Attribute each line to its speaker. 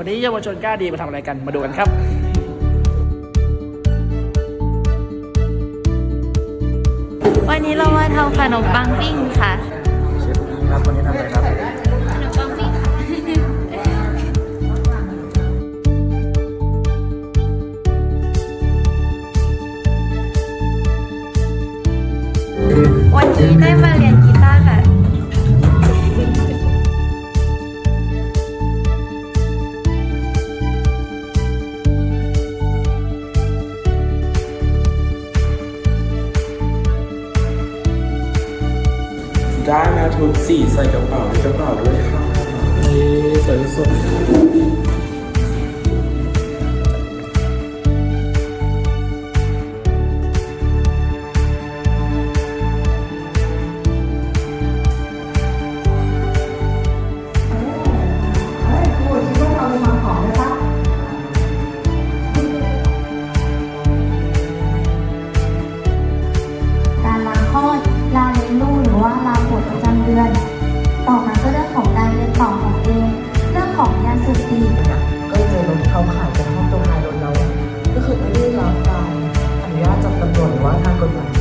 Speaker 1: วันนี้เยาวชนกล้าดีมาทำอะไรกันมาดูกันครับ
Speaker 2: วันนี้เรามาทำขนมปังปิ้งค่ะ
Speaker 1: เชฟนี้ครับวันนี้ทำอะไรครับ
Speaker 2: ขนมปังปิ้งค่ะวันนี้ได้มาเรียน
Speaker 3: ได้มาทุกสีใส่กระเป๋าในกระเป๋าด้วยค่ะ
Speaker 1: นี่สวยสุด
Speaker 4: ยาเสพติด
Speaker 5: ก็เจอรถเขาขายเป็นห้องตรงท้ายรถเรา ก็คือไม่ได้รับการอนุญาตจากตำรวจหรือว่าทางกฎหมาย